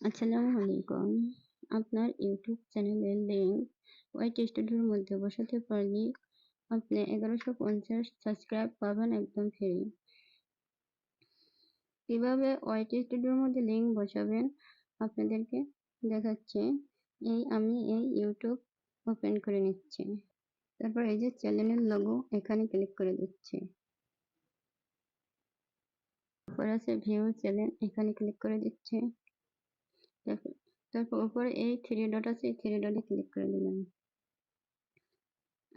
আসসালামু আলাইকুম। আপনার ইউটিউব চ্যানেলের লিঙ্ক ওয়াইট স্টুডিওর মধ্যে বসাতে পারলে আপনি এগারোশো পঞ্চাশ সাবস্ক্রাইব পাবেন একদম ফ্রি। কীভাবে ওয়াইট স্টুডিওর মধ্যে লিঙ্ক বসাবেন আপনাদেরকে দেখাচ্ছে। এই আমি এই ইউটিউব ওপেন করে নিচ্ছি। তারপর এই যে চ্যানেলের লোগো এখানে ক্লিক করে দিচ্ছি। তারপর আছে ভিউ চ্যানেল এখানে ক্লিক করে দিচ্ছি। তারপর তারপর উপরে এই থ্রি ডট আছে, এই থ্রি ডটে ক্লিক করে দিলাম।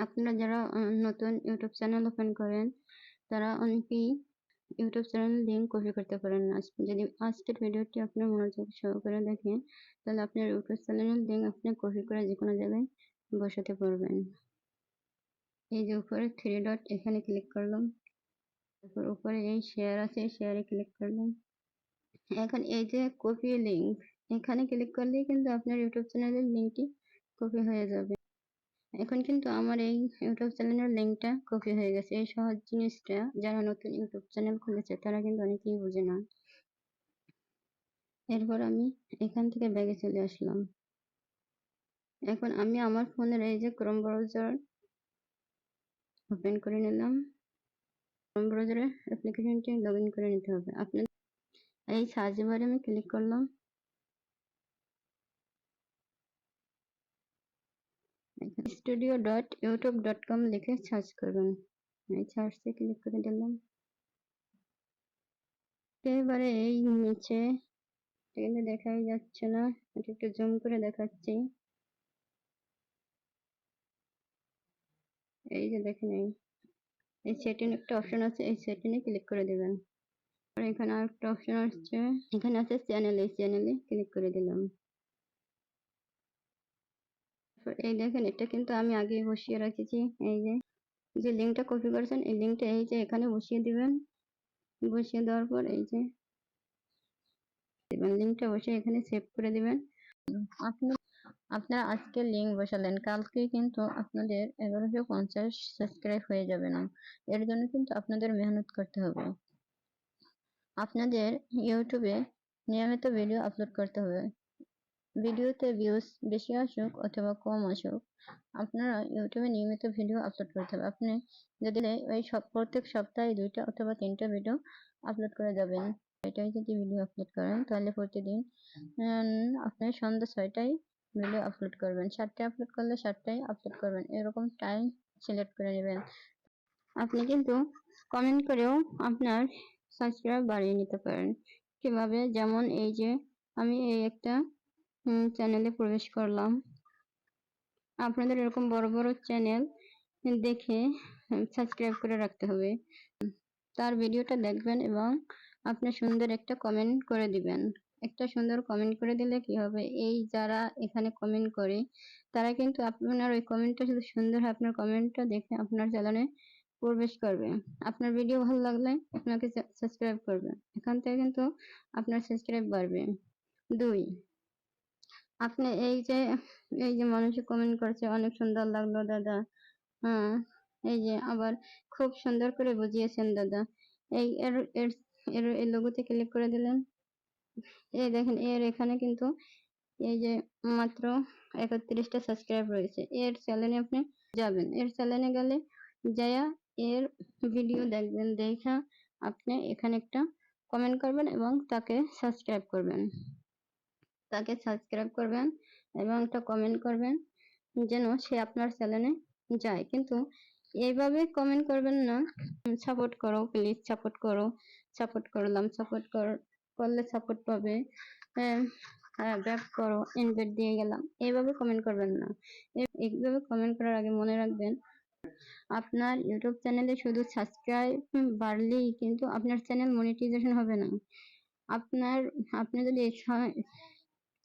আপনারা যারা নতুন ইউটিউব চ্যানেল ওপেন করেন, তারা অনেকেই ইউটিউব চ্যানেল লিঙ্ক কপি করতে পারেন যদি, আজকের ভিডিওটি আপনি মনোযোগ সহকারে দেখেন, তাহলে আপনার ইউটিউব চ্যানেলের লিঙ্ক আপনি কপি করে যে কোনো জায়গায় বসাতে পারবেন। এই যে উপরে থ্রি ডট এখানে ক্লিক করলাম। তারপর উপরে এই শেয়ার আছে শেয়ারে ক্লিক করলাম। এখন এই যে কপি লিঙ্ক এখানে ক্লিক করলেই কিন্তু আপনার ইউটিউব চ্যানেলের লিঙ্কটি কপি হয়ে যাবে। এখন কিন্তু আমার এই ইউটিউব চ্যানেলের লিঙ্কটা কপি হয়ে গেছে। এই সহজ জিনিসটা যারা নতুন ইউটিউব চ্যানেল খুলেছে, তারা কিন্তু অনেকেই বুঝে না। এরপর আমি এখান থেকে ব্যাগে চলে আসলাম। এখন আমি আমার ফোনের এই যে ক্রোম ব্রাউজার ওপেন করে নিলাম। ক্রোম ব্রাউজারে অ্যাপ্লিকেশনটি লগ ইন করে নিতে হবে। আপনার এই সার্চ বারে আমি ক্লিক করলাম। Studio dot YouTube dot com লিখে সার্চ করবেন এই সার্চে ক্লিক করে দিলাম এবারে এই নিচে কিন্তু দেখাই যাচ্ছে না, এটা একটু জুম করে দেখাচ্ছি। এই যে দেখেন এই এই সেটিং একটা অপশন আছে, এই সেটিংয়ে ক্লিক করে দেবেন। আর এখানে আর একটা অপশন আসছে, এখানে আছে চ্যানেল এই চ্যানেলে ক্লিক করে দিলাম। এই দেখেন, এটা কিন্তু আমি আগে বসিয়ে রাখেছি, এই যে যে লিঙ্কটা কপি করেছেন, এই লিঙ্কটা এই যে এখানে বসিয়ে দিবেন। বসিয়ে দেওয়ার পর এই যে লিঙ্কটা বসে এখানে সেভ করে দিবেন। আপনি, আপনারা আজকে লিঙ্ক বসালেন, কালকে কিন্তু আপনাদের এগারোশো পঞ্চাশ সাবস্ক্রাইব হয়ে যাবে না। এর জন্য কিন্তু আপনাদের মেহনত করতে হবে। আপনাদের ইউটিউবে নিয়মিত ভিডিও আপলোড করতে হবে। ভিডিওতে ভিউজ বেশি আসুক অথবা কম আসুক, আপনারা ইউটিউবে নিয়মিত ভিডিও আপলোড করতে হবে। আপনি যদি ওই সব প্রত্যেক সপ্তাহে দুইটা অথবা তিনটা ভিডিও আপলোড করে যাবেন। এটাই যদি ভিডিও আপলোড করেন, তাহলে প্রতিদিন আপনি সন্ধ্যা ছয়টায় ভিডিও আপলোড করবেন। সাতটায় আপলোড করলে সাতটায় আপলোড করবেন। এরকম টাইম সিলেক্ট করে নেবেন। আপনি কিন্তু কমেন্ট করেও আপনার সাবস্ক্রাইব বাড়িয়ে নিতে পারেন। কীভাবে? যেমন এই যে, আমি এই একটা চ্যানেলে প্রবেশ করলাম। আপনাদের এরকম বড় বড় চ্যানেল দেখে সাবস্ক্রাইব করে রাখতে হবে। তার ভিডিওটা দেখবেন এবং আপনি সুন্দর একটা কমেন্ট করে দিবেন। একটা সুন্দর কমেন্ট করে দিলে কি হবে? এই যারা এখানে কমেন্ট করে, তারা কিন্তু আপনার ওই কমেন্টটা শুধু সুন্দর হয়, আপনার কমেন্টটা দেখে আপনার চ্যানেলে প্রবেশ করবে। আপনার ভিডিও ভালো লাগলে আপনাকে সাবস্ক্রাইব করবে। এখান থেকে কিন্তু আপনার সাবস্ক্রাইব বাড়বে। দুই আপনি এই যে এই যে মানুষে কমেন্ট করেছে, অনেক সুন্দর লাগল দাদা। হ্যাঁ এই যে আবার খুব সুন্দর করে বুঝিয়েছেন দাদা। এই এর এর এর এই লোগোতে ক্লিক করে দিলেন। এই দেখেন, এর এখানে কিন্তু এই যে মাত্র একত্রিশটা সাবস্ক্রাইব রয়েছে। এর চ্যানেলে আপনি যাবেন। এর চ্যানেলে গেলে যায়া এর ভিডিও দেখবেন, দেখা আপনি এখানে একটা কমেন্ট করবেন এবং তাকে সাবস্ক্রাইব করবেন। তাকে সাবস্ক্রাইব করবেন এবং একটা কমেন্ট করবেন যেন সে আপনার চ্যানেলে যায়। কিন্তু এইভাবে কমেন্ট করবেন না। সাপোর্ট করো প্লিজ সাপোর্ট করো সাপোর্ট করলাম সাপোর্ট করলে সাপোর্ট পাবে। ব্যাক করো ইনভাইট দিয়ে গেলাম। এইভাবে কমেন্ট করবেন না। এইভাবে কমেন্ট করার আগে মনে রাখবেন, আপনার ইউটিউব চ্যানেলে শুধু সাবস্ক্রাইব বাড়লেই কিন্তু আপনার চ্যানেল মনিটাইজেশন হবে না। আপনার, আপনি যদি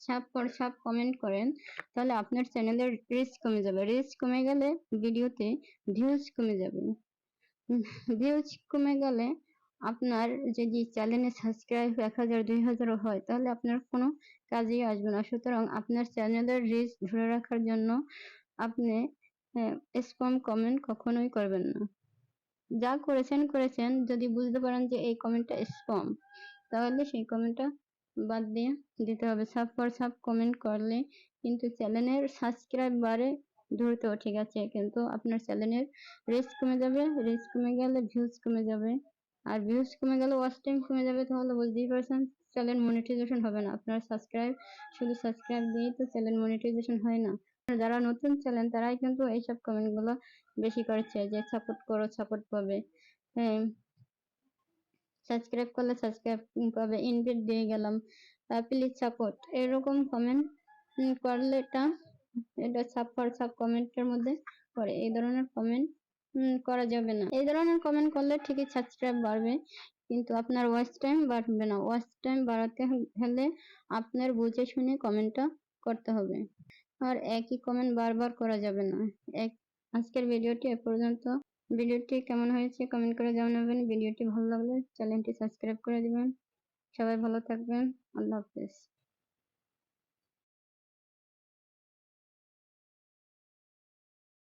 সাপ পর সাপ কমেন্ট করেন, তাহলে আপনার চ্যানেলের রিচ কমে যাবে। রিচ কমে গেলে ভিডিওতে ভিউজ কমে যাবে। ভিউজ কমে গেলে আপনার যদি চ্যানেলে সাবস্ক্রাইব এক হাজার, দুই হাজারও হয়, তাহলে আপনার কোনো কাজেই আসবে না। সুতরাং আপনার চ্যানেলের রিচ ধরে রাখার জন্য আপনি স্পম কমেন্ট কখনোই করবেন না। যা করেছেন করেছেন। যদি বুঝতে পারেন যে এই কমেন্টটা স্পম তাহলে সেই কমেন্টটা বাদ দিয়ে দিতে হবে। সাব ফর সাব কমেন্ট করলে কিন্তু চ্যানেলের সাবস্ক্রাইব বাড়ে দ্রুত, ঠিক আছে? কিন্তু আপনার চ্যানেলের রিচ কমে যাবে রিচ কমে গেলে ভিউজ কমে যাবে। আর ভিউজ কমে গেলে ওয়াচ টাইম কমে যাবে তাহলে বুঝতেই পারছেন চ্যানেল মনিটাইজেশন হবে না। আপনার সাবস্ক্রাইব শুধু সাবস্ক্রাইব দিয়েই তো চ্যানেল মনিটাইজেশন হয় না। যারা নতুন চ্যানেল তারাই কিন্তু এইসব কমেন্টগুলো বেশি করছে যে সাপোর্ট করো সাপোর্ট পাবে। হ্যাঁ সাবস্ক্রাইব করলে সাবস্ক্রাইব পাবে ইনভাইট দিয়ে গেলাম। প্লিজ সাপোর্ট এরকম কমেন্ট করলে এটা এটা সাব ফর সাব কমেন্টের মধ্যে পড়ে। এই ধরনের কমেন্ট করা যাবে না। এই ধরনের কমেন্ট করলে ঠিকই সাবস্ক্রাইব বাড়বে, কিন্তু আপনার ওয়াচ টাইম বাড়বে না। ওয়াচ টাইম বাড়াতে হলে আপনার বুঝে শুনে কমেন্টটা করতে হবে। আর একই কমেন্ট বারবার করা যাবে না। এক, আজকের ভিডিওটি এ পর্যন্ত। ভিডিওটি কেমন হয়েছে কমেন্ট করে জানাবেন। ভিডিওটি ভালো লাগলে চ্যানেলটি সাবস্ক্রাইব করে দেবেন। সবাই ভালো থাকবেন। আল্লাহ হাফেজ।